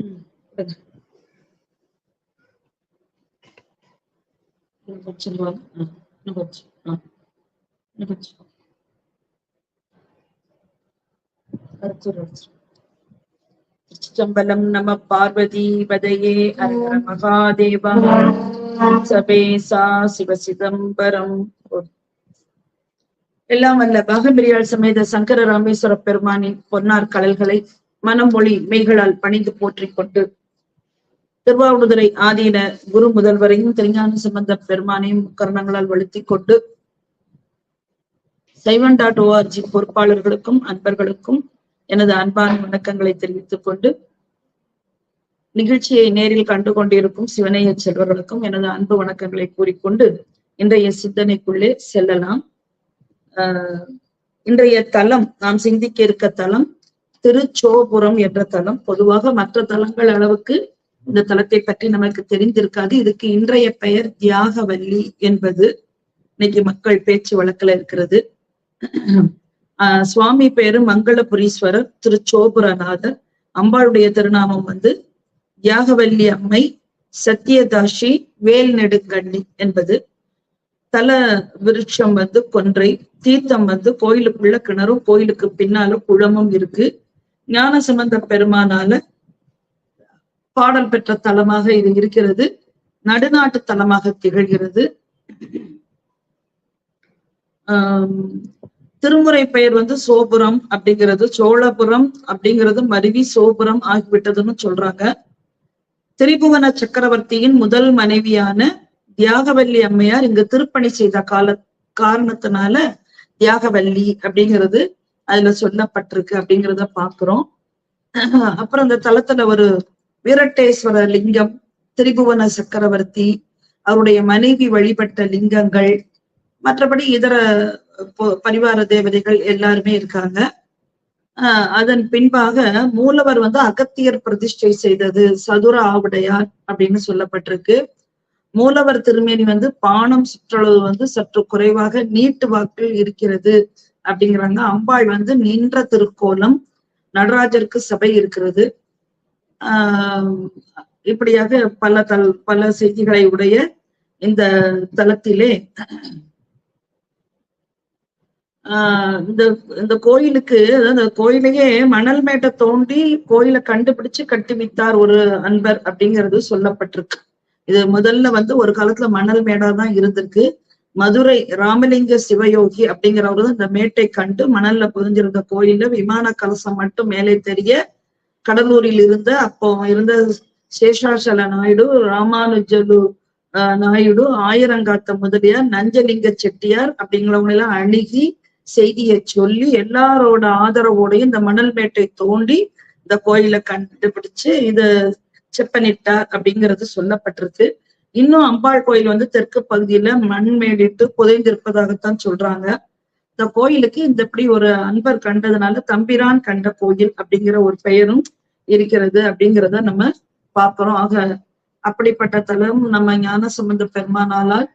ம், கொடுங்க. இன்னும் கொஞ்சம் ஆ, இன்னும் கொஞ்சம். ஆ, இன்னும் கொஞ்சம். நம பார்வதி பதையே அரகர மகாதேவா சபேசா சிவ சிதம்பரம் எல்லாம் வல்ல பாகம்பிரியாள் சமேத சங்கர ராமேஸ்வர பெருமானின் பொன்னார் கடல்களை மனமொழி மெய்களால் பணிந்து போற்றிக் கொண்டு திருவாவூதுரை ஆதீன குரு முதல்வரையும் திருஞான சம்பந்த பெருமானையும் கருணங்களால் வழுத்திக் கொண்டு சைவன் டாட் ஓஆர்ஜி பொறுப்பாளர்களுக்கும் அன்பர்களுக்கும் எனது அன்பான வணக்கங்களை தெரிவித்துக் கொண்டு நிகழ்ச்சியை நேரில் கண்டு கொண்டிருக்கும் சிவனைய செல்வர்களுக்கும் எனது அன்பு வணக்கங்களை கூறிக்கொண்டு இன்றைய சிந்தனைக்குள்ளே செல்லலாம். ஆஹ் இன்றைய தலம் நாம் சிந்திக்க இருக்க தலம் திருச்சோபுரம் என்ற தலம் பொதுவாக மற்ற தலங்கள் அளவுக்கு இந்த தலத்தை பற்றி நமக்கு தெரிந்திருக்காது. இதுக்கு இன்றைய பெயர் தியாகவல்லி என்பது இன்னைக்கு மக்கள் பேச்சு வழக்குல இருக்கிறது. ஆஹ் சுவாமி பேரு மங்களபுரீஸ்வரர் திருச்சோபுரநாதர். அம்பாளுடைய திருநாமம் வந்து தியாகவல்லி அம்மை சத்தியதாஷி வேல் நெடுங்கண்ணி என்பது. தல விருட்சம் வந்து கொன்றை தீர்த்தம் வந்து கோயிலுக்குள்ள கிணறும் கோயிலுக்கு பின்னாலும் குளமும் இருக்கு. ஞான சம்பந்த பெருமானால பாடல் பெற்ற தலமாக இது இருக்கிறது. நடுநாட்டு தலமாக திகழ்கிறது. திருமுறை பெயர் வந்து சோபுரம் அப்படிங்கிறது சோழபுரம் அப்படிங்கிறது மருவி சோபுரம் ஆகிவிட்டதுன்னு சொல்றாங்க. திரிபுவன சக்கரவர்த்தியின் முதல் மனைவியான தியாகவல்லி அம்மையார் இங்கு திருப்பணி செய்த கால காரணத்தினால தியாகவல்லி அப்படிங்கிறது. அதுல சொல்லப்பட்டிருக்கு அப்படிங்கிறத பாக்குறோம் அப்புறம் அந்த தலத்துல ஒரு வீரட்டேஸ்வர லிங்கம் திரிபுவன சக்கரவர்த்தி அவருடைய மனைவி வழிபட்ட லிங்கங்கள் மற்றபடி இதர பரிவார தேவதைகள் எல்லாருமே இருக்காங்க. ஆஹ் அதன் பின்பாக மூலவர் வந்து அகத்தியர் பிரதிஷ்டை செய்தது சதுர ஆவுடையார் அப்படின்னு சொல்லப்பட்டிருக்கு. மூலவர் திருமேனி வந்து பானம் சுற்றளவு வந்து சற்று குறைவாக நீட்டு வாக்கில் இருக்கிறது. அப்படிங்கிறாங்க அம்பாள் வந்து நின்ற திருக்கோலம் நடராஜருக்கு சபை இருக்கிறது. ஆஹ் இப்படியாக பல தல் பல செய்திகளை உடைய இந்த தலத்திலே ஆஹ் இந்த இந்த கோயிலுக்கு அதாவது அந்த கோயிலையே மணல் மேட்டை தோண்டி கோயிலை கண்டுபிடிச்சு கட்டுவித்தார் ஒரு அன்பர் அப்படிங்கிறது சொல்லப்பட்டிருக்கு. இது முதல்ல வந்து ஒரு காலத்துல மணல் மேடா தான் இருந்திருக்கு. மதுரை ராமலிங்க சிவயோகி அப்படிங்கிறவரு தான் இந்த மேட்டை கண்டு மணல்ல புரிஞ்சிருந்த கோயில்ல விமான கலசம் மட்டும் மேலே தெரிய கடலூரில் இருந்த அப்போ இருந்த சேஷாசல நாயுடு ராமானுஜலு ஆஹ் நாயுடு ஆயிரங்காத்த முதலியார் நஞ்சலிங்க செட்டியார் அப்படிங்கிறவங்க எல்லாம் அணுகி செய்தியை சொல்லி எல்லாரோட ஆதரவோடையும் இந்த மணல் மேட்டை தோண்டி இந்த கோயிலை கண்டுபிடிச்சு இத செப்பனிட்டார் அப்படிங்கிறது சொல்லப்பட்டிருக்கு. இன்னும் அம்பாள் கோயில் வந்து தெற்கு பகுதியில மண் மேலிட்டு புதைந்திருப்பதாகத்தான் சொல்றாங்க. இந்த கோயிலுக்கு இந்த இப்படி ஒரு அன்பர் கண்டதுனால தம்பிரான் கண்ட கோயில் அப்படிங்கிற ஒரு பெயரும் இருக்கிறது அப்படிங்கிறத நம்ம பார்க்கிறோம். ஆக அப்படிப்பட்ட தலம் நம்ம ஞான சுமந்த பெருமானாலால்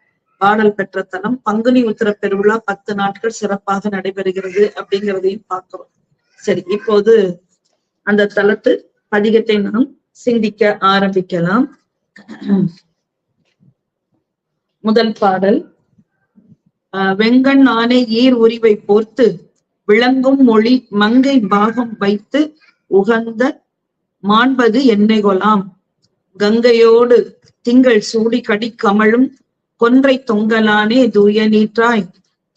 பாடல் பெற்ற தலம். பங்குனி உத்திர பெருவிழா பத்து நாட்கள் சிறப்பாக நடைபெறுகிறது அப்படிங்கிறதையும் பார்க்கிறோம். சரி இப்போது அந்த தலத்து பதிகத்தை நாம் சிந்திக்க ஆரம்பிக்கலாம். முதல் பாடல். ஆஹ் வெங்கண் ஆனை ஈர் உரிவை போர்த்து விளங்கும் மொழி மங்கை பாகம் வைத்து உகந்த மாண்பது என்னை கொலாம் கங்கையோடு திங்கள் சூடி கடி கமழும் கொன்றை தொங்கலானே தூய நீற்றாய்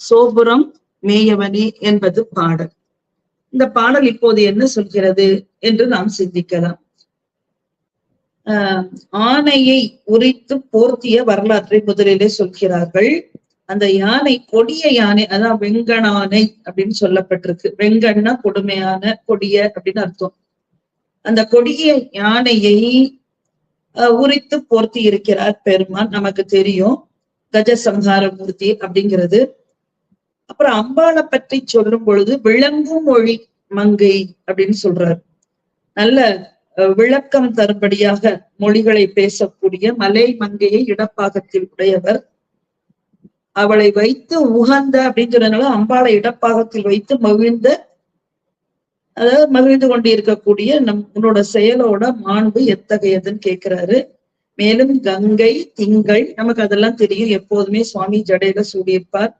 சோபுரம் மேயவனே என்பது பாடல். இந்த பாடல் இப்போது என்ன சொல்கிறது என்று நாம் சிந்திக்கலாம். ஆனையை உரித்து போர்த்திய வரலாற்றை முதலிலே சொல்கிறார்கள். அந்த யானை கொடிய யானை அதான் வெங்கணானை அப்படின்னு சொல்லப்பட்டிருக்கு. வெங்கண்ணா கொடுமையான கொடிய அப்படின்னு அர்த்தம். அந்த கொடிய யானையை உரித்து போர்த்தி இருக்கிறார் பெருமான். நமக்கு தெரியும். கஜ சம்ஹார மூர்த்தி அப்படிங்கிறது. அப்புறம் அம்பாளை பற்றி சொல்லும் பொழுது விளங்கும் மொழி மங்கை அப்படின்னு சொல்றார். நல்ல விளக்கம் தரும்படியாக மொழிகளை பேசக்கூடிய மலை மங்கையை இடப்பாகத்தில் உடையவர். அவளை வைத்து உகந்த அப்படின்னு அம்பாளை இடப்பாகத்தில் வைத்து மகிழ்ந்த அதாவது மகிழ்ந்து கொண்டிருக்கக்கூடிய நம் உன்னோட செயலோட மாண்பு எத்தகையதுன்னு கேட்கிறாரு மேலும் கங்கை திங்கள் நமக்கு அதெல்லாம் தெரியும் எப்போதுமே சுவாமி ஜடையில சூடியிருப்பார்.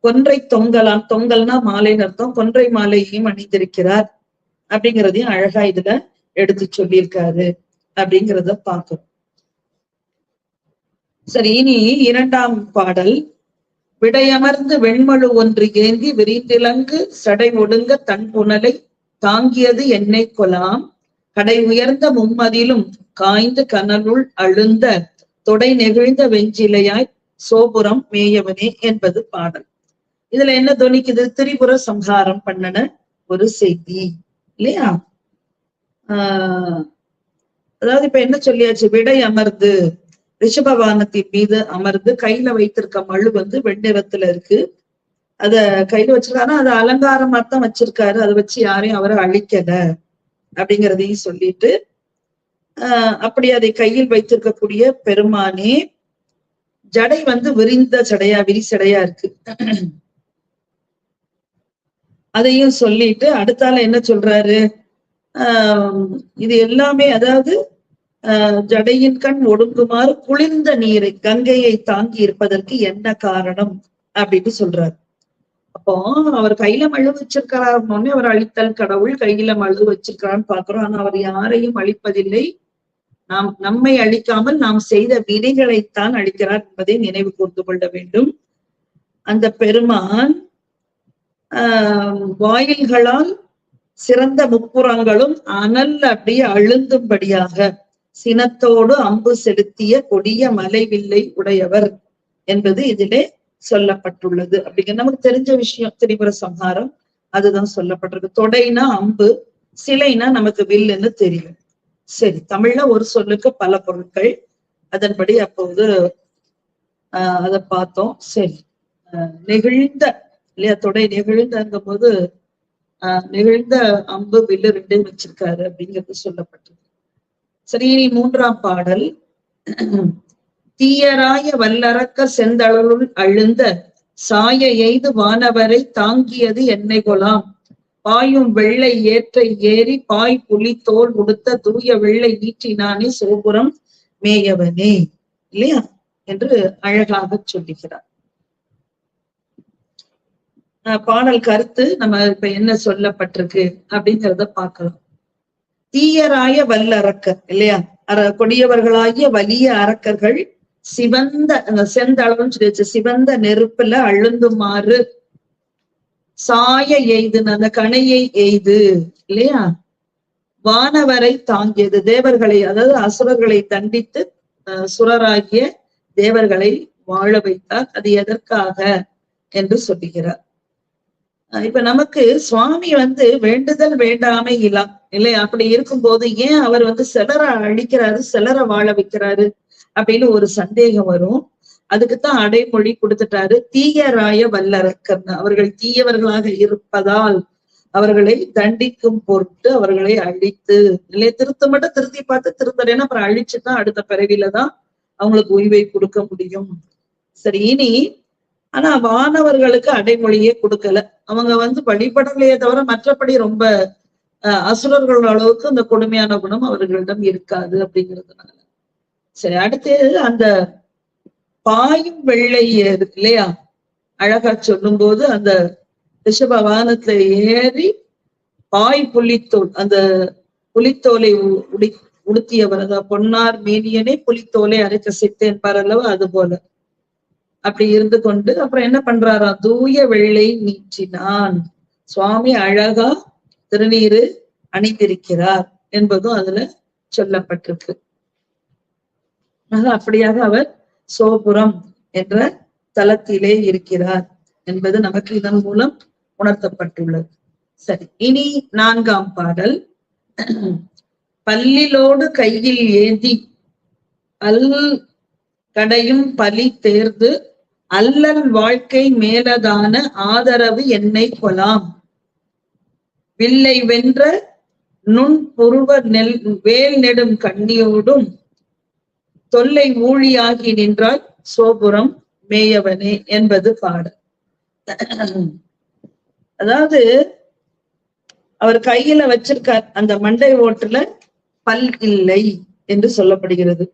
கொன்றை தொங்கலாம் தொங்கல்னா மாலைன்னு அர்த்தம் கொன்றை மாலையையும் அணிந்திருக்கிறார். அப்படிங்கிறதையும் அழகா இதுல எடுத்து சொல்லியிருக்காரு அப்படிங்கிறத பார்க்கணும். சரி இனி இரண்டாம் பாடல். விடையமர்ந்து வெண்மழு ஒன்று ஏந்தி விரிந்திலங்கு சடை ஒடுங்க தன் புனலை தாங்கியது என்னை கொலாம். கடை உயர்ந்த மும்மதிலும் காய்ந்து கனலுள் அழுந்த தொடை நெகிழ்ந்த வெஞ்சிலையாய் சோபுரம் மேயவனே என்பது பாடல். இதுல என்ன துணிக்குது திரிபுர சம்ஹாரம் பண்ணன ஒரு செய்தி இல்லையா? அதாவது இப்ப என்ன சொல்லியாச்சு? விடை அமர்ந்து ரிஷபவானத்தின் மீது அமர்ந்து கையில வைத்திருக்க மழு வந்து வெண்ணிறத்துல இருக்கு. அத கையில வச்சிருக்காருன்னா அது அலங்காரமா தான் வச்சிருக்காரு. அதை வச்சு யாரையும் அவரை அழிக்கல அப்படிங்கிறதையும் சொல்லிட்டு ஆஹ் அப்படி அதை கையில் வைத்திருக்கக்கூடிய பெருமானே ஜடை வந்து விரிந்த சடையா விரிசடையா இருக்கு. அதையும் சொல்லிட்டு அடுத்தால என்ன சொல்றாரு? இது எல்லாமே அதாவது ஆஹ் ஜடையின் கண் ஒடுங்குமாறு குளிர்ந்த நீரை கங்கையை தாங்கி இருப்பதற்கு என்ன காரணம் அப்படின்னு சொல்றாரு. அப்போ அவர் கையில மழு வச்சிருக்கிறாருன்னு அவர் அழித்தல் கடவுள் கையில மழு வச்சிருக்கிறான்னு பாக்குறோம் ஆனா அவர் யாரையும் அழிப்பதில்லை. நாம் நம்மை அழிக்காமல் நாம் செய்த வினைகளைத்தான் அழிக்கிறார் என்பதை நினைவு கூர்ந்து கொள்ள வேண்டும். அந்த பெருமான் ஆஹ் வாயில்களால் சிறந்த முப்புறங்களும் அனல் அப்படியே அழுந்தும்படியாக சினத்தோடு அம்பு செலுத்திய கொடிய மலைவில்லை உடையவர் என்பது இதிலே சொல்லப்பட்டுள்ளது. அப்படிங்கிற நமக்கு தெரிஞ்ச விஷயம். திரிபுர சம்ஹாரம் அதுதான் சொல்லப்பட்டிருக்கு. தொடைனா அம்பு சிலைனா நமக்கு வில்லுன்னு தெரியும். சரி தமிழ்ல ஒரு சொல்லுக்கு பல பொருட்கள். அதன்படி அப்போது ஆஹ் அதை பார்த்தோம். சரி நெகிழ்ந்த இல்லையா தொடை நெகிழ்ந்தங்கும் போது நிகழ்ந்த அம்பு வில்லு ரெண்டும் வச்சிருக்காரு அப்படிங்கிறது சொல்லப்பட்டது. சரி இனி மூன்றாம் பாடல். தீயராய வல்லறக்க செந்தளருள் அழுந்த சாய எய்து வானவரை தாங்கியது என்னை கொலாம். பாயும் வெள்ளை ஏற்றை ஏறி பாய் புலி தோல் உடுத்த தூய வெள்ளை ஈற்றினானே சோபுரம் மேயவனே இல்லையா? என்று அழகாக சொல்லுகிறார். பாடல் கருத்து நம்ம இப்ப என்ன சொல்லப்பட்டிருக்கு அப்படிங்கிறத பார்க்கலாம். தீயராய வல்லறக்கர் இல்லையா? அற கொடியவர்களாகிய வலிய அரக்கர்கள் சிவந்த அந்த செந்தளவுன்னு சொல்லி சிவந்த நெருப்புல அழுந்துமாறு சாய எய்துன்னு அந்த கணையை எய்து இல்லையா? வானவரை தாங்கியது தேவர்களை அதாவது அசுரர்களை தண்டித்து சுரராகிய தேவர்களை வாழ வைத்தார். அது எதற்காக? என்று சொல்லுகிறார். இப்ப நமக்கு சுவாமி வந்து வேண்டுதல் வேண்டாமை இல்லா இல்லை அப்படி இருக்கும்போது ஏன் அவர் வந்து சிலரை அழிக்கிறாரு சிலரை வாழ வைக்கிறாரு அப்படின்னு ஒரு சந்தேகம் வரும். அதுக்குத்தான் அடைமொழி கொடுத்துட்டாரு. தீயராய வல்லரக்கர் அவர்கள் தீயவர்களாக இருப்பதால் அவர்களை தண்டிக்கும் பொருட்டு அவர்களை அழித்து இல்லையே? திருத்த மட்டும் திருத்தி பார்த்து திருத்தலைன்னா அப்புறம் அழிச்சுதான் அடுத்த பிறவில தான் அவங்களுக்கு உய்வை கொடுக்க முடியும். சரி இனி ஆனா வானவர்களுக்கு அடைமொழியே கொடுக்கல. அவங்க வந்து வழிபடலையே தவிர மற்றபடி ரொம்ப அசுரர்கள் அளவுக்கு அந்த கொடுமையான குணம் அவர்களிடம் இருக்காது அப்படிங்கிறதுனால. சரி அடுத்து அந்த பாயும் வெள்ளை இருக்கு இல்லையா? அழகா சொல்லும் போது அந்த ரிஷப வாகனத்துல ஏறி பாய் புலித்தோல் அந்த புலித்தோலை உடி உடுத்தியவர் அதாவது பொன்னார் மேனியனே புலித்தோலை அரைக்க சித்தேன் பாரல்லவா அது போல அப்படி இருந்து கொண்டு அப்புறம் என்ன பண்றாராம் தூய வெள்ளை நீற்றினான். சுவாமி அழகா திருநீரு அணிந்திருக்கிறார் என்பதும் அதுல சொல்லப்பட்டிருக்கு. அப்படியாக அவர் சோபுரம் என்ற தலத்திலே இருக்கிறார் என்பது நமக்கு இதன் மூலம் உணர்த்தப்பட்டுள்ளது. சரி இனி நான்காம் பாடல். பல்லிலோடு கையில் ஏந்தி பல் கடையும் பலி தேர்ந்து அல்லல் வாழ்க்கை மேலதான ஆதரவு என்னை கொலாம். வில்லை வென்ற நுண் புருவ நெல் வேல் நெடும் கண்ணியோடும் தொல்லை ஊழியாகி நின்றால் சோபுரம் மேயவனே என்பது பாடல். அதாவது அவர் கையில வச்சிருக்கார் அந்த மண்டை ஓட்டுல பல் இல்லை என்று சொல்லப்படுகிறது.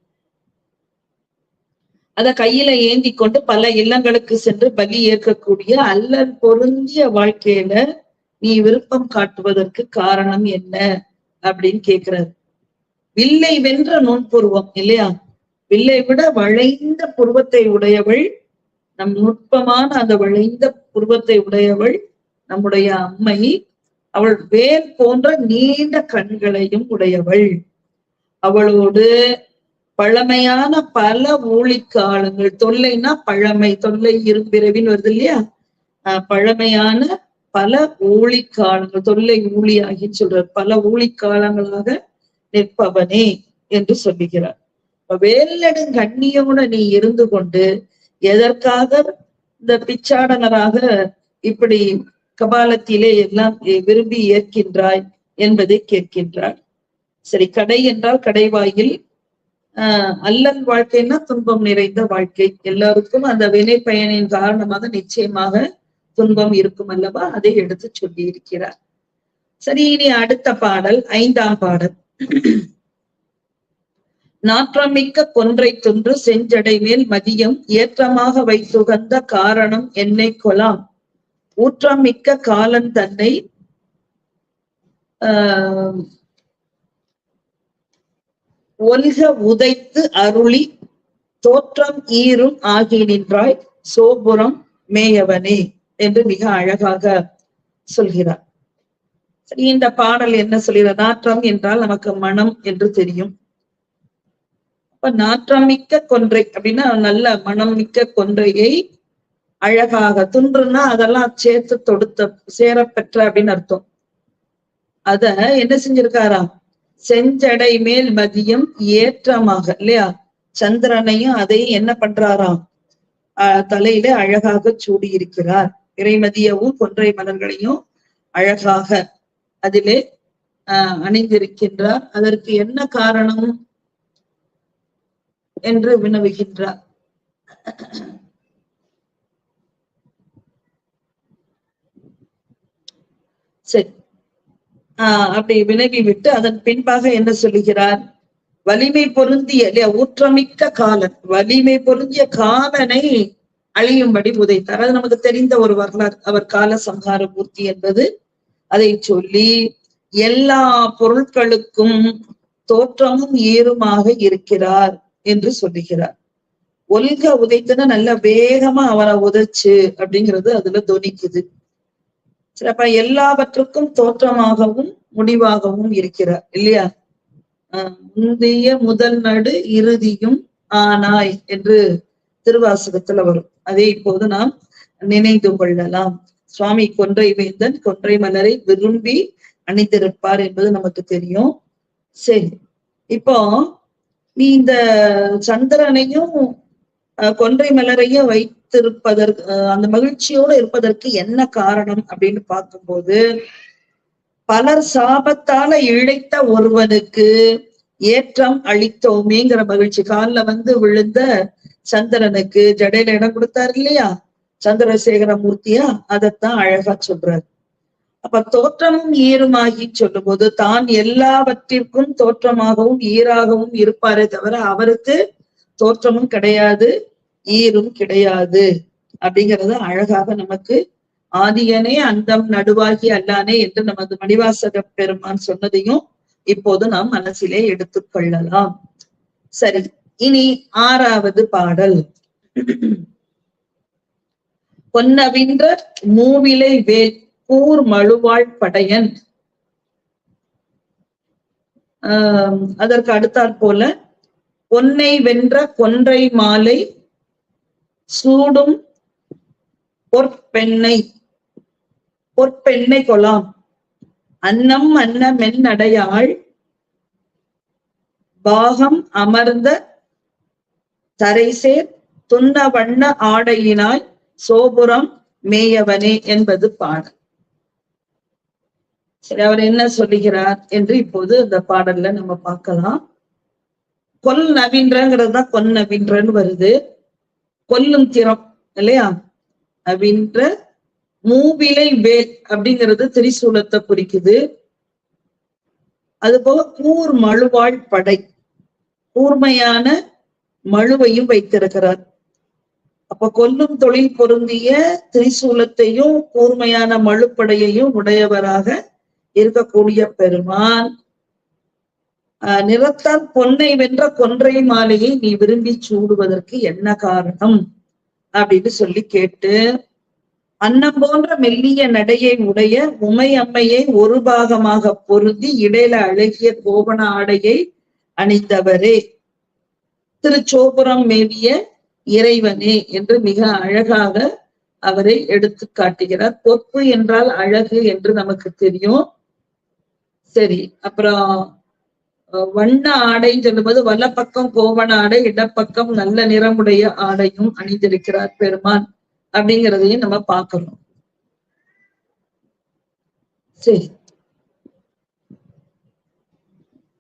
அத கையில ஏந்தி கொண்டு பல இல்லங்களுக்கு சென்று பலி ஏற்கக்கூடிய அல்லல் பொருந்திய வாழ்க்கையில நீ விருப்பம் காட்டுவதற்கு காரணம் என்ன? அப்படின்னு கேக்குறாரு. வில்லை வென்ற நுண்புருவம் இல்லையா? வில்லை விட வளைந்த புருவத்தை உடையவள் நம் நுட்பமான அந்த வளைந்த புருவத்தை உடையவள் நம்முடைய அம்மை அவள் வேல் போன்ற நீண்ட கண்களையும் உடையவள். அவளோடு பழமையான பல ஊழிக்காலங்கள் தொல்லைன்னா பழமை தொல்லை இரும்பிறவின்னு வருது இல்லையா? ஆஹ் பழமையான பல ஊழிக்காலங்கள் தொல்லை ஊழியாகி சொல்றார். பல ஊழிக்காலங்களாக நிற்பவனே என்று சொல்லுகிறார். வேலடும் கண்ணியோட நீ இருந்து கொண்டு எதற்காக இந்த பிச்சாடனராக இப்படி கபாலத்திலே எல்லாம் விரும்பி ஏற்கின்றாய் என்பதை கேட்கின்றார். சரி கடை என்றால் கடைவாயில் ஆஹ் அல்லல் வாழ்க்கைன்னா துன்பம் நிறைந்த வாழ்க்கை. எல்லாருக்கும் அந்த வினை பயனின் காரணமாக நிச்சயமாக துன்பம் இருக்கும் அல்லவா? அதை எடுத்து சொல்லி இருக்கிறார் சரி இனி அடுத்த பாடல் ஐந்தாம் பாடல். நாற்றமிக்க கொன்றை துன்று செஞ்சடை மேல் மதியம் ஏற்றமாக வைத்துகந்த காரணம் என்னை கொலாம். ஊற்றமிக்க காலன் தன்னை ஆஹ் ஒல்க உதைத்து அருளி தோற்றம் ஈரும் ஆகி நின்றாய் சோபுரம் மேயவனே என்று மிக அழகாக சொல்கிறார். சரி இந்த பாடல் என்ன சொல்கிற நாற்றம் என்றால் நமக்கு மனம் என்று தெரியும். அப்ப நாற்றம் மிக்க கொன்றை அப்படின்னா நல்ல மனம் மிக்க கொன்றையை அழகாக துன்றுனா அதெல்லாம் சேர்த்து தொடுத்த சேரப்பெற்ற அப்படின்னு அர்த்தம். அத என்ன செஞ்சிருக்காராம்? செஞ்சடை மேல் மதியம் ஏற்றமாக இல்லையா? சந்திரனையும் அதையும் என்ன பண்றாராம் ஆஹ் தலையில அழகாக சூடி இருக்கிறார் இறைமதியவும் கொன்றை மலர்களையும் அழகாக அதிலே ஆஹ் அணிந்திருக்கின்றார். அதற்கு என்ன காரணம் என்று வினவுகின்றார். சரி. ஆஹ் அப்படி வினவி விட்டு அதன் பின்பாக என்ன சொல்லுகிறார்? வலிமை பொருந்திய இல்லையா ஊற்றமிக்க காலன். வலிமை பொருந்திய காலனை அழியும்படி உதைத்தார். அது நமக்கு தெரிந்த ஒரு வரலாறு. அவர் கால சம்ஹார மூர்த்தி என்பது அதை சொல்லி எல்லா பொருட்களுக்கும் தோற்றமும் ஏறுமாக இருக்கிறார் என்று சொல்லுகிறார். ஒல்க உதைத்துன்னா நல்ல வேகமா அவரை உதைச்சு அப்படிங்கிறது அதுல துணிக்குது சிலப்ப எல்லாவற்றுக்கும் தோற்றமாகவும் முடிவாகவும் இருக்கிறார் இல்லையா? முந்தைய முதல் நடு இறுதியும் ஆனாய் என்று திருவாசகத்துல வரும். அதை இப்போது நாம் நினைந்து கொள்ளலாம். சுவாமி கொன்றை வேந்தன் கொன்றை மலரை விரும்பி அணிந்திருப்பார் என்பது நமக்கு தெரியும். சரி இப்போ நீ இந்த சந்திரனையும் கொன்றை மலரையும் வைத்திருப்பதற்கு அந்த மகிழ்ச்சியோடு இருப்பதற்கு என்ன காரணம் அப்படின்னு பார்க்கும்போது பலர் சாபத்தால இழைத்த ஒருவனுக்கு ஏற்றம் அளித்தோமேங்கிற மகிழ்ச்சி. காலில் வந்து விழுந்த சந்திரனுக்கு ஜடையில இடம் கொடுத்தாரு இல்லையா? சந்திரசேகர மூர்த்தியா அதைத்தான் அழகா சொல்றாரு. அப்ப தோற்றமும் ஈருமாகி சொல்லும் போது தான் எல்லாவற்றிற்கும் தோற்றமாகவும் ஈராகவும் இருப்பாரே தவிர அவருக்கு தோற்றமும் கிடையாது. ஈரும் கிடையாது. அப்படிங்கறது அழகாக நமக்கு ஆதியனே அந்தம் நடுவாகி அல்லானே என்று நமது மணிவாசக பெருமான் சொன்னதையும் இப்போது நாம் மனசிலே எடுத்துக்கொள்ளலாம் சரி இனி ஆறாவது பாடல். பொன்னவின்ற மூவிலை வேல் கூர் மழுவாழ் படையன். ஆஹ் அதற்கு அடுத்தாற் போல பொன்னை வென்ற கொன்றை மாலை சூடும் பொற்பெண்ணை. பொற்பெண்ணை கொலாம். அன்னம் அன்ன மென்னடையாள் பாகம் அமர்ந்த தரைசேர் துண்ண வண்ண ஆடையினாய் சோபுரம் மேயவனே என்பது பாடல். சரி அவர் என்ன சொல்லுகிறார் என்று இப்போது இந்த பாடல்ல நம்ம பார்க்கலாம். கொல் நவீன்றங்கிறது தான் கொல் நவீன்றன்னு வருது. கொல்லும் திறம் இல்லையா? அப்படின்ற மூவிலை வேல் அப்படிங்கிறது திரிசூலத்தை குறிக்குது. அது போக கூர் மழுவாள் படை கூர்மையான மழுவையும் வைத்திருக்கிறார். அப்ப கொல்லும் தொழில் பொருந்திய திரிசூலத்தையும் கூர்மையான மழுப்படையையும் உடையவராக இருக்கக்கூடிய பெருமான். நிறத்தால் பொன்னை வென்ற கொன்றை மாலையை நீ விரும்பி சூடுவதற்கு என்ன காரணம்? அப்படின்னு சொல்லி கேட்டு அன்னம் போன்ற மெல்லிய நடையை உடைய உமை அம்மையை ஒரு பாகமாக பொருந்தி இடையில அழகிய கோபன ஆடையை அணிந்தவரே. திருச்சோபுரம் மேவிய இறைவனே என்று மிக அழகாக அவரை எடுத்து காட்டுகிறார். பொற்பு என்றால் அழகு என்று நமக்கு தெரியும். சரி அப்புறம் வண்ண ஆடைன்னு சொல்லும்போது வலப்பக்கம் கோவண ஆடை இடப்பக்கம் நல்ல நிறமுடைய ஆடையும் அணிந்திருக்கிறார் பெருமான் அப்படிங்கிறதையும் நம்ம பார்க்கணும் சரி.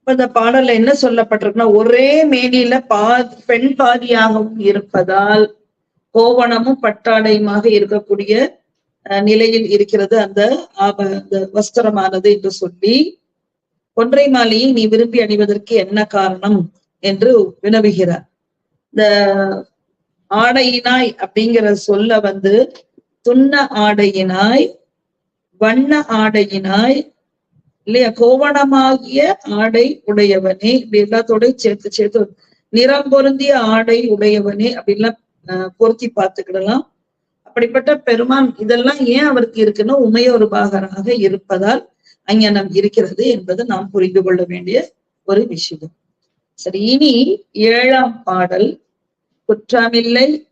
இந்த பாடல்ல என்ன சொல்லப்பட்டிருக்குன்னா ஒரே மேனியில பா பெண் பாதியாகவும் இருப்பதால் கோவணமும் பட்டாடையுமாக இருக்கக்கூடிய நிலையில் இருக்கிறது அந்த ஆப அந்த வஸ்திரமானது என்று சொல்லி ஒன்றை மாலையை நீ விரும்பி அணிவதற்கு என்ன காரணம் என்று வினவுகிறார். இந்த ஆடையினாய் அப்படிங்கிற சொல்ல வந்து துண்ண ஆடையினாய் வண்ண ஆடையினாய் இல்லையா? கோவணமாகிய ஆடை உடையவனே இப்படி எல்லாத்தோடய சேர்த்து சேர்த்து நிறம் பொருந்திய ஆடை உடையவனே அப்படின்லாம் அஹ், பொருத்தி பார்த்துக்கிடலாம். அப்படிப்பட்ட பெருமான் இதெல்லாம் ஏன் அவருக்கு இருக்குன்னா உமையொரு பாகராக இருப்பதால் அஞ்ஞானம் இருக்கிறது என்பது நாம் புரிந்து கொள்ள வேண்டிய ஒரு விஷயம். சரி இனி ஏழாம் பாடல். குற்றமில்லை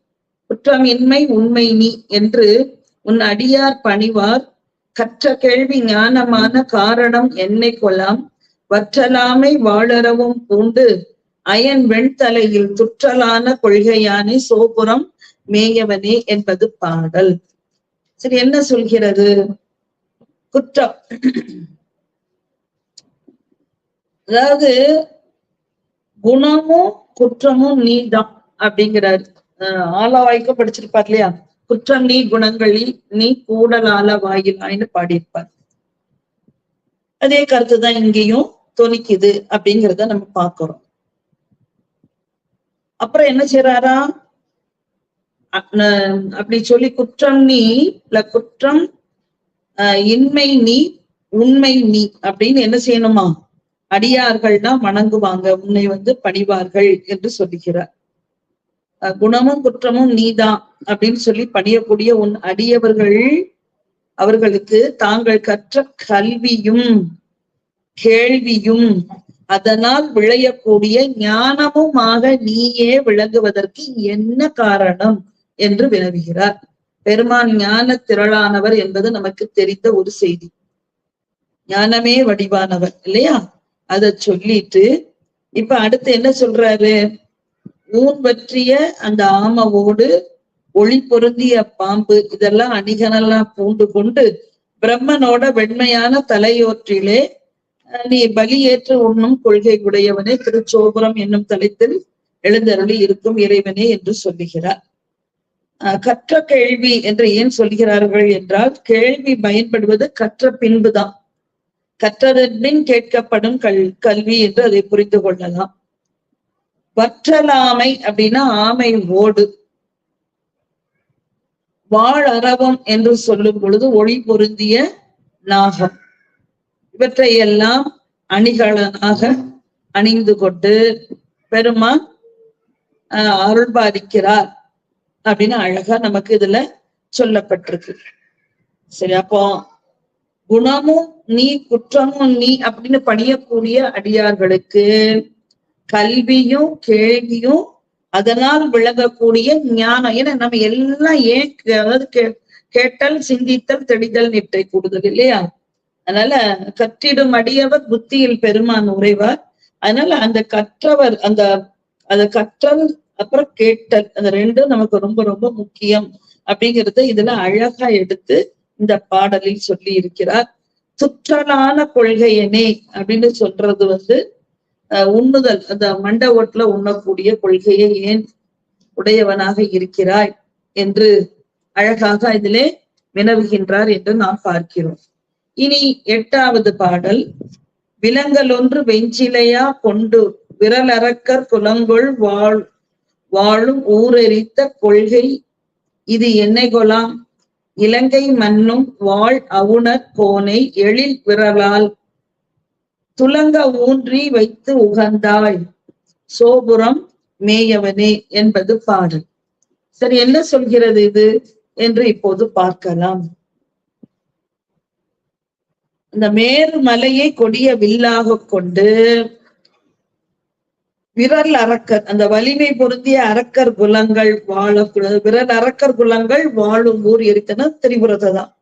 குற்றமின்மை உண்மை நீ என்று உன் அடியார் பணிவார். கற்ற கேள்வி ஞானமான காரணம் என்னை கொலாம். வற்றலாமை வாழறவும் பூண்டு. அயன் வெண்தலையில் துற்றலான கொள்கையானே சோபுரம் மேயவனே என்பது பாடல். சரி என்ன சொல்கிறது? குற்றம். அதாவது குணமும் குற்றமும் நீதான் அப்படிங்கிறாரு. அஹ் ஆலவாய்க்கு படிச்சிருப்பார் இல்லையா? குற்றம் நீ குணங்களில் நீ கூடல் ஆல பாடியிருப்பார். அதே கருத்துதான் இங்கேயும் தொனிக்குது அப்படிங்கிறத நம்ம பார்க்கிறோம். அப்புறம் என்ன செய்யறாரா அப்படி சொல்லி குற்றம் நீ இல்ல குற்றம் இன்மை நீ உண்மை நீ அப்படின்னு என்ன செய்யணுமா? அடியார்கள்னா வணங்குவாங்க உன்னை வந்து பணிவார்கள் என்று சொல்லுகிறார். குணமும் குற்றமும் நீதான் அப்படின்னு சொல்லி பணியக்கூடிய உன் அடியவர்கள் அவர்களுக்கு தாங்கள் கற்ற கல்வியும் கேள்வியும் அதனால் விளையக்கூடிய ஞானமுமாக நீயே விளங்குவதற்கு என்ன காரணம் என்று வினவுகிறார். பெருமான் ஞான திரளானவர் என்பது நமக்கு தெரிந்த ஒரு செய்தி. ஞானமே வடிவானவர் இல்லையா? அத சொல்லிட்டு இப்ப அடுத்து என்ன சொல்றாரு? ஊன் பற்றிய அந்த ஆமவோடு ஒளி பொருந்திய பாம்பு இதெல்லாம் அணிகனெல்லாம் பூண்டு கொண்டு பிரம்மனோட வெண்மையான தலையோற்றிலே நீ பலி ஏற்று உண்ணும் கொள்கை உடையவனே திருச்சோபுரம் என்னும் தலைத்தில் எழுந்தருளி இருக்கும் இறைவனே என்று சொல்லுகிறார். கற்ற கேள்வி என்று ஏன் சொல்கிறார்கள் என்றால் கேள்வி பயன்படுவது கற்ற பின்புதான். கற்றதன் கேட்கப்படும் கல் கல்வி என்று அதை புரிந்து கொள்ளலாம். வற்றலாமை அப்படின்னா ஆமை ஓடு. வாழறவம் என்று சொல்லும் பொழுது ஒளி பொருந்திய நாகம். இவற்றை எல்லாம் அணிகலனாக அணிந்து கொண்டு பெருமான் அருள்பாதிக்கிறார் அருள் பாதிக்கிறார் அப்படின்னு அழகா நமக்கு இதுல சொல்லப்பட்டிருக்கு. சரி அப்போ குணமும் நீ குற்றமும் நீ அப்படின்னு பணியக்கூடிய அடியார்களுக்கு கல்வியும் கேள்வியும் அதனால் விளங்கக்கூடிய ஞானம். ஏன்னா நம்ம எல்லாம் ஏன் அதாவது கே- கேட்டல் சிந்தித்தல் தெளிதல் நிட்டை கூடுதல் இல்லையா? அதனால கற்றிடும் அடியவர் புத்தியில் பெருமான் உறைவார். அதனால அந்த கற்றவர் அந்த அந்த கற்றல் அப்புறம் கேட்டல். அந்த ரெண்டும் நமக்கு ரொம்ப ரொம்ப முக்கியம் அப்படிங்கறத இதுல அழகா எடுத்து இந்த பாடலில் சொல்லி இருக்கிறார். சுற்றலான கொள்கையனே அப்படின்னு சொல்றது வந்து உண்ணுதல். அந்த மண்ட ஓட்டுல உண்ணக்கூடிய கொள்கையை ஏன் உடையவனாக இருக்கிறாய் என்று அழகாக இதிலே வினவுகின்றார் என்று நாம் பார்க்கிறோம். இனி எட்டாவது பாடல். விலங்கல் ஒன்று வெஞ்சிலையா கொண்டு விரலறக்கர் குலங்கொள் வாழ் வாழும் ஊரறித்த கொள்கை. இது என்னை கொலாம். இலங்கை மன்னும் வாழ் அவுணர் கோனை எழில் விரலால். துலங்க ஊன்றி வைத்து உகந்தாய். சோபுரம் மேயவனே என்பது பாடல் சரி என்ன சொல்கிறது இது என்று இப்போது பார்க்கலாம். இந்த மேரு மலையை கொடிய வில்லாக கொண்டு விரல் அரக்கர் அந்த வலிமை பொருந்திய அரக்கர் குலங்கள் வாழக்கூடாது. விரல் அரக்கர் குலங்கள் வாழும் ஊர் எரித்தன திரிபுரத்தை தான்.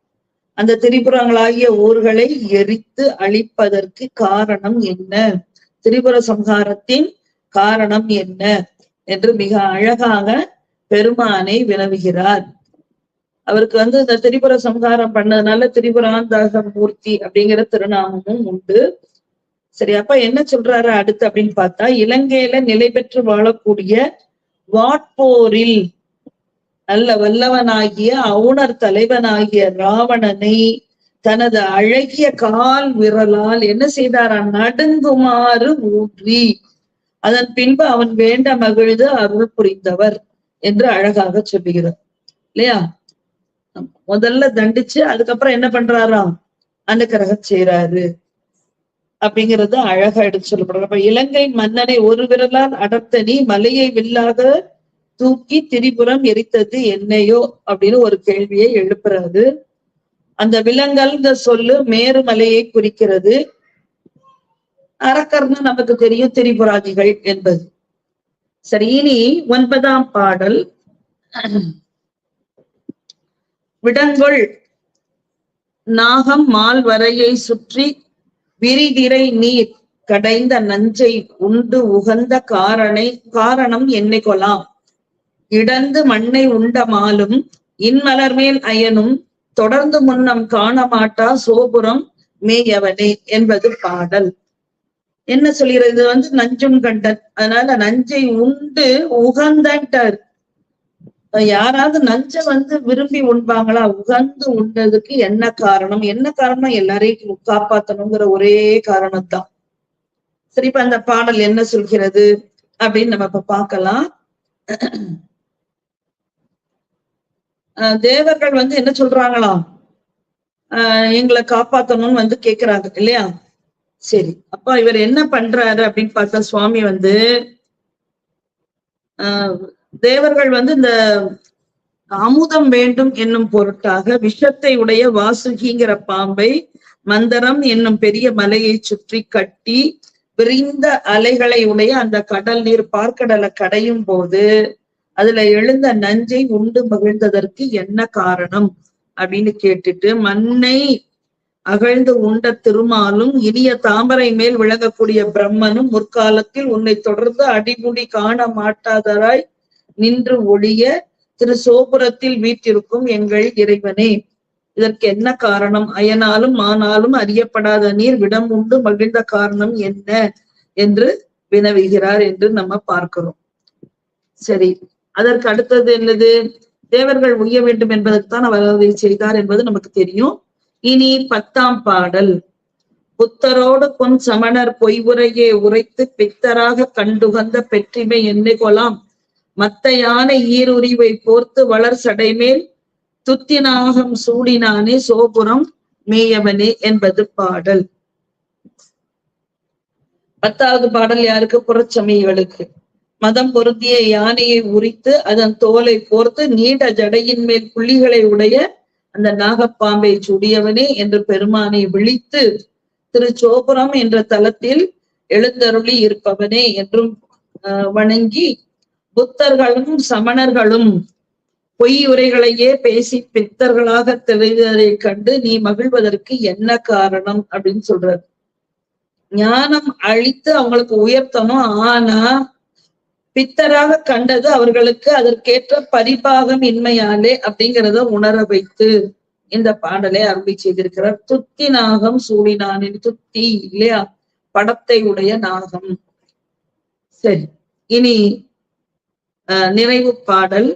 அந்த திரிபுரங்களாகிய ஊர்களை எரித்து அழிப்பதற்கு காரணம் என்ன? திரிபுர சம்ஹாரத்தின் காரணம் என்ன? என்று மிக அழகாக பெருமானை வினவுகிறார். அவருக்கு வந்து இந்த திரிபுர சம்ஹாரம் பண்ணதுனால திரிபுராந்தக மூர்த்தி அப்படிங்கிற திருநாமமும் உண்டு. சரி அப்ப என்ன சொல்றாரு அடுத்து அப்படின்னு பார்த்தா இலங்கையில நிலை பெற்று வாழக்கூடிய வாட்போரில் நல்ல வல்லவனாகிய அவுணர் தலைவனாகிய ராவணனை தனது அழகிய கால் விரலால் என்ன செய்தாரா? நடுங்குமாறு ஊன்றி அதன் பின்பு அவன் வேண்ட மகிழ்ந்து அருள் புரிந்தவர் என்று அழகாக சொல்லுகிறார். இல்லையா? முதல்ல தண்டிச்சு அதுக்கப்புறம் என்ன பண்றாராம்? அனுக்கிரகம் செய்யறாரு அப்படிங்கிறது அழகா எடுத்து சொல்லப்படுற அப்ப இலங்கை மன்னனை ஒரு விரலால் அடர்த்த நீ மலையை வில்லாத தூக்கி திரிபுரம் எரித்தது என்னையோ அப்படின்னு ஒரு கேள்வியை எழுப்புறாரு அந்த விலங்கல்ந்த சொல்லு மேருமலையை குறிக்கிறது. அரக்கர்னு நமக்கு தெரியும் திரிபுராதிகள் என்பது. சரி இனி ஒன்பதாம் பாடல். விடங்கொள் நாகம் மால் வரையை சுற்றி விரிதிரை நீர் கடைந்த நஞ்சை உண்டு உகந்த காரணை காரணம் என்னை இடந்து மண்ணை உண்ட மாலும் இன்மலர் மேல் அயனும் தொடர்ந்து முன்னம் காணமாட்டா சோபுரம் மேயவனே என்பது பாடல். என்ன சொல்கிறது? இது வந்து நஞ்சும் கண்டன். அதனால நஞ்சை உண்டு உகந்தன்ட்டார் யாராவது நஞ்சை வந்து விரும்பி உண்பாங்களா? உகந்து உண்டதுக்கு என்ன காரணம்? என்ன காரணம்? எல்லாரையும் காப்பாத்தணுங்கிற ஒரே காரணம் தான் சரி இப்ப அந்த பாடல் என்ன சொல்கிறது அப்படின்னு நம்ம இப்ப பார்க்கலாம். ஆஹ் தேவர்கள் வந்து என்ன சொல்றாங்களாம் ஆஹ் எங்களை காப்பாத்தணும்னு வந்து கேக்குறாங்க இல்லையா? சரி அப்ப இவர் என்ன பண்றாரு அப்படின்னு பார்த்தா சுவாமி வந்து ஆஹ் தேவர்கள் வந்து இந்த அமுதம் வேண்டும் என்னும் பொருட்டாக விஷத்தை உடைய வாசுகிங்கிற பாம்பை மந்தரம் என்னும் பெரிய மலையை சுற்றி கட்டி விரிந்த அலைகளை உடைய அந்த கடல் நீர் பார்க்கடலை கடையும் போது அதுல எழுந்த நஞ்சை உண்டு மகிழ்ந்ததற்கு என்ன காரணம் அப்படின்னு கேட்டுட்டு மண்ணை அகழ்ந்து உண்ட திருமாலும் இனிய தாமரை மேல் விளங்கக்கூடிய பிரம்மனும் முற்காலத்தில் உன்னை தொடர்ந்து அடிமுடி காண மாட்டாதராய் நின்று ஒளிய திரு சோபுரத்தில் வீற்றிருக்கும் எங்கள் இறைவனே. இதற்கு என்ன காரணம்? அயனாலும் ஆனாலும் அறியப்படாத நீர் விடம் உண்டு மகிழ்ந்த காரணம் என்ன என்று வினவுகிறார் என்று நம்ம பார்க்கிறோம். சரி அதற்கு அடுத்தது என்னது? தேவர்கள் உய்ய வேண்டும் என்பதற்குத்தான் அவர் அதை செய்தார் என்பது நமக்கு தெரியும். இனி பத்தாம் பாடல். புத்தரோடு பொன் சமணர் பொய்வுரையே உரைத்து பித்தராக கண்டுகந்த பெற்றிமை என்னை கொலாம். மத்த யானை ஈருரிவை போர்த்து வளர் சடைமேல் துத்தினாகம் சூடினானே சோபுரம் மேயவனே என்பது பாடல். பத்தாவது பாடல் யாருக்கு? புறச்சமயங்களுக்கு மதம் பொருந்திய யானையை உரித்து அதன் தோலை போர்த்து நீண்ட ஜடையின் மேல் புள்ளிகளை உடைய அந்த நாகப்பாம்பை சுடியவனே என்று பெருமானை விழித்து திரு சோபுரம் என்ற தலத்தில் எழுந்தருளி இருப்பவனே என்றும் வணங்கி புத்தர்களும் சமணர்களும் பொய் உரைகளையே பேசி பித்தர்களாக தெரிவதை கண்டு நீ மகிழ்வதற்கு என்ன காரணம் அப்படின்னு சொல்றாரு. ஞானம் அழித்து அவங்களுக்கு உயர்த்தணும். ஆனா பித்தராக கண்டது அவர்களுக்கு அதற்கேற்ற பரிபாகம் இன்மையாலே அப்படிங்கிறத உணர வைத்து இந்த பாடலை அருளி செய்திருக்கிறார். துத்தி நாகம் சூடினானின் துத்தி இல்லையா? படத்தை உடைய நாகம். சரி இனி நிறைவு பாடல்.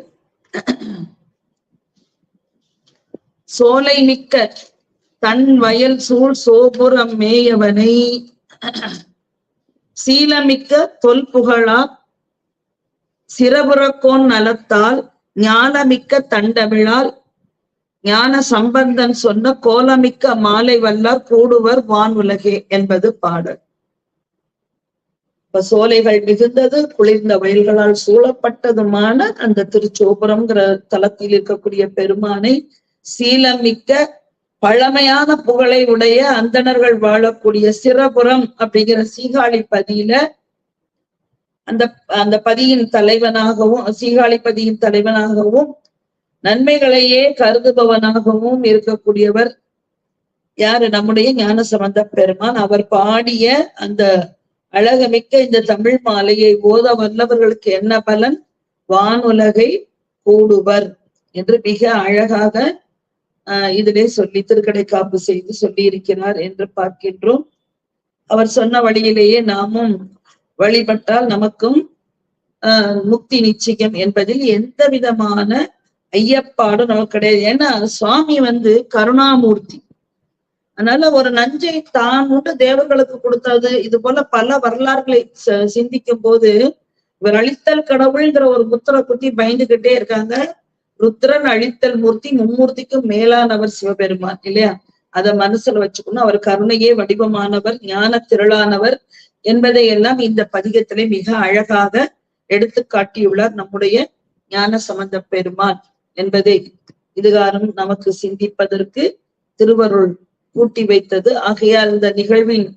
சோலை மிக்க தன் வயல் சூழ் சோபுரம் மேயவனை. சீலமிக்க தொல்புகழா சிறபுறக்கோன் நலத்தால் ஞானமிக்க தண்டமிழால் ஞான சம்பந்தன் சொன்ன கோலமிக்க மாலை வல்லார் கூடுவர் வான் உலகே என்பது பாடல். இப்ப சோலைகள் மிகுந்தது குளிர்ந்த வயல்களால் சூழப்பட்டதுமான அந்த திருச்சோபுரம்ங்கிற தலத்தில் இருக்கக்கூடிய பெருமானை சீலமிக்க பழமையான புகழை உடைய அந்தணர்கள் வாழக்கூடிய சிறபுரம் அப்படிங்கிற சீகாழி பதியில அந்த அந்த பதியின் தலைவனாகவும் சீகாழி பதியின் தலைவனாகவும் நன்மைகளையே கருதுபவனாகவும் இருக்கக்கூடியவர் யாரு? நம்முடைய ஞான சம்பந்த பெருமான். அவர் பாடிய அந்த அழகமிக்க இந்த தமிழ் மாலையை ஓத வல்லவர்களுக்கு என்ன பலன்? வானுலகை கூடுவர் என்று மிக அழகாக ஆஹ் இதிலே சொல்லி திருக்கடை காப்பு செய்து சொல்லி இருக்கிறார் என்று பார்க்கின்றோம். அவர் சொன்ன வழியிலேயே நாமும் வழிபட்டால் நமக்கும் ஆஹ் முக்தி நிச்சயம் என்பதில் எந்த விதமான ஐயப்பாடும் நமக்கு கிடையாது. ஏன்னா சுவாமி வந்து கருணாமூர்த்தி. அதனால ஒரு நஞ்சை தான் உண்டு தேவர்களுக்கு கொடுத்தது இது போல பல வரலாறுகளை சிந்திக்கும் போது இவர் அழித்தல் கடவுள்ங்கிற ஒரு முத்திரை குத்தி பயந்துகிட்டே இருக்காங்க. ருத்ரன் அழித்தல் மூர்த்தி மும்மூர்த்திக்கும் மேலானவர் சிவபெருமான் இல்லையா? அத மனசுல வச்சுக்கணும். அவர் கருணையே வடிவமானவர் ஞான திரளானவர் என்பதை எல்லாம் இந்த பதிகத்திலே மிக அழகாக எடுத்து காட்டியுள்ளார் நம்முடைய ஞான சம்பந்த பெருமான் என்பதை. இதுகாரம் நமக்கு சிந்திப்பதற்கு திருவருள் கூட்டி வைத்தது. ஆகையால் இந்த நிகழ்வின்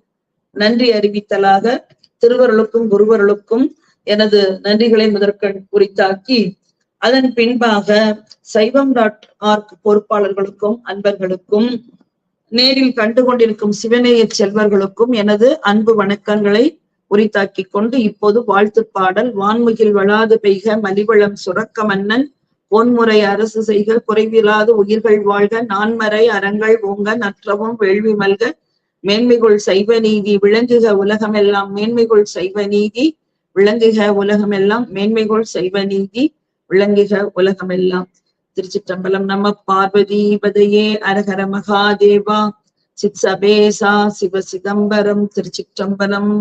நன்றி அறிவித்தலாக திருவருளுக்கும் குருவருளுக்கும் எனது நன்றிகளை முதற்கண் குறித்தாக்கி அதன் பின்பாக சைவம் டாட் ஆர்க் பொறுப்பாளர்களுக்கும் அன்பர்களுக்கும் நேரில் கண்டு கொண்டிருக்கும் சிவநேய செல்வர்களுக்கும் எனது அன்பு வணக்கங்களை உரித்தாக்கி கொண்டு இப்போது வாழ்த்து பாடல் வான்முகில் வளாது பெய்க மலிவளம் சுரக்க மன்னன் பொன்முறை அரசு செய்க குறைவில்லாது உயிர்கள் வாழ்க நான்மறை அறங்கள் ஓங்க நற்றவும் வேள்வி மல்க. மேன்மைகுள் சைவ நீதி விளங்குக உலகமெல்லாம். மேன்மைகுள் சைவ நீதி விளங்குக உலகமெல்லாம். மேன்மைகுள் சைவ நீதி விளங்குக உலகமெல்லாம். திருச்சிற்றம்பலம் நம்ம பார்வதி பதையே அரகர மகாதேவா. சித் சபேசா சிவ சிதம்பரம் திருச்சிற்றம்பலம்.